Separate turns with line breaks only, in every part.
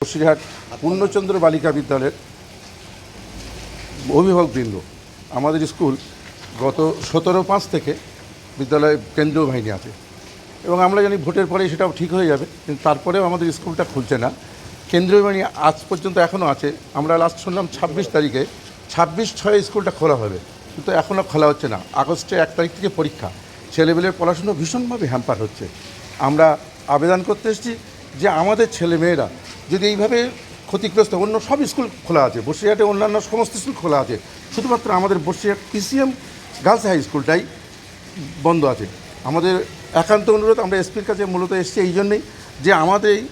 বসিরহাট পূর্ণচন্দ্র বালিকা বিদ্যালয়ের অভিভাবকবৃন্দ আমাদের স্কুল গত সতেরো পাঁচ থেকে বিদ্যালয়ে কেন্দ্রীয় বাহিনী আছে। এবং আমরা জানি ভোটের পরে সেটাও ঠিক হয়ে যাবে, কিন্তু তারপরেও আমাদের স্কুলটা খুলছে না। কেন্দ্রীয় বাহিনী আজ পর্যন্ত এখনও আছে। আমরা লাস্ট শুনলাম ছাব্বিশ তারিখে ছাব্বিশ ছয় স্কুলটা খোলা হবে, কিন্তু এখনও খোলা হচ্ছে না। আগস্টে এক তারিখ থেকে পরীক্ষা। ছেলেমেয়ের পড়াশুনো ভীষণভাবে হ্যাম্পার হচ্ছে। আমরা আবেদন করতে এসেছি যে আমাদের ছেলেমেয়েরা যদি এইভাবে ক্ষতিগ্রস্ত, অন্য সব স্কুল খোলা আছে, বসিরহাটে অন্যান্য সমস্ত স্কুল খোলা আছে, শুধুমাত্র আমাদের বসিরহাট পিসিএম গার্লস হাই স্কুলটাই বন্ধ আছে। আমাদের একান্ত অনুরোধ, আমরা এসপির কাছে মূলত এসেছি এই জন্যেই যে আমাদের এই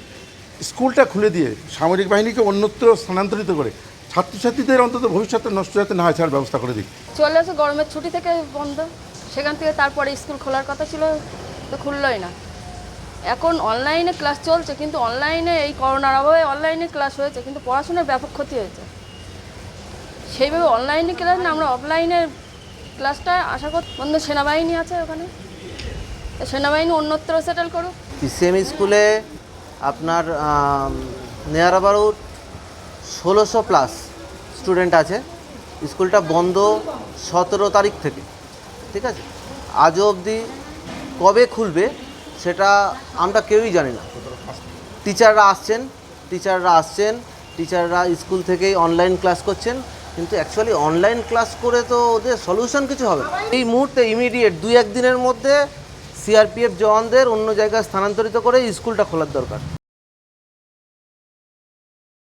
স্কুলটা খুলে দিয়ে সামরিক বাহিনীকে অন্যত্র স্থানান্তরিত করে ছাত্রছাত্রীদের অন্তত ভবিষ্যতে নষ্ট যাতে না হয় তার ব্যবস্থা করে দিক।
চলে আসে, গরমের ছুটি থেকে বন্ধ। সেখান থেকে তারপরে স্কুল খোলার কথা ছিল, তো খুললোই না। এখন অনলাইনে ক্লাস চলছে, কিন্তু অনলাইনে এই করোনার অভাবে অনলাইনে ক্লাস হয়েছে, কিন্তু পড়াশোনার ব্যাপক ক্ষতি হয়েছে। সেইভাবে অনলাইনে ক্লাস না, আমরা অফলাইনে ক্লাসটা আশা করি বন্ধু, সেনাবাহিনী আছে ওখানে? সেনাবাহিনী অন্যত্র সেটেল করুক।
পিসিএম স্কুলে আপনার নেয়ার অ্যাবাউট ষোলোশো প্লাস স্টুডেন্ট আছে। স্কুলটা বন্ধ সতেরো তারিখ থেকে, ঠিক আছে? আজও অবধি কবে খুলবে? সেটা আমরা কেউই জানি না টিচাররা আসছেন টিচাররা আসছেন, টিচাররা স্কুল থেকেই অনলাইন ক্লাস করছেন, কিন্তু অ্যাকচুয়ালি অনলাইন ক্লাস করে তো ওদের সলিউশন কিছু হবে। এই মুহূর্তে ইমিডিয়েট দুই এক দিনের মধ্যে সিআরপিএফ জওয়ানদের অন্য জায়গায় স্থানান্তরিত করে স্কুলটা খোলার দরকার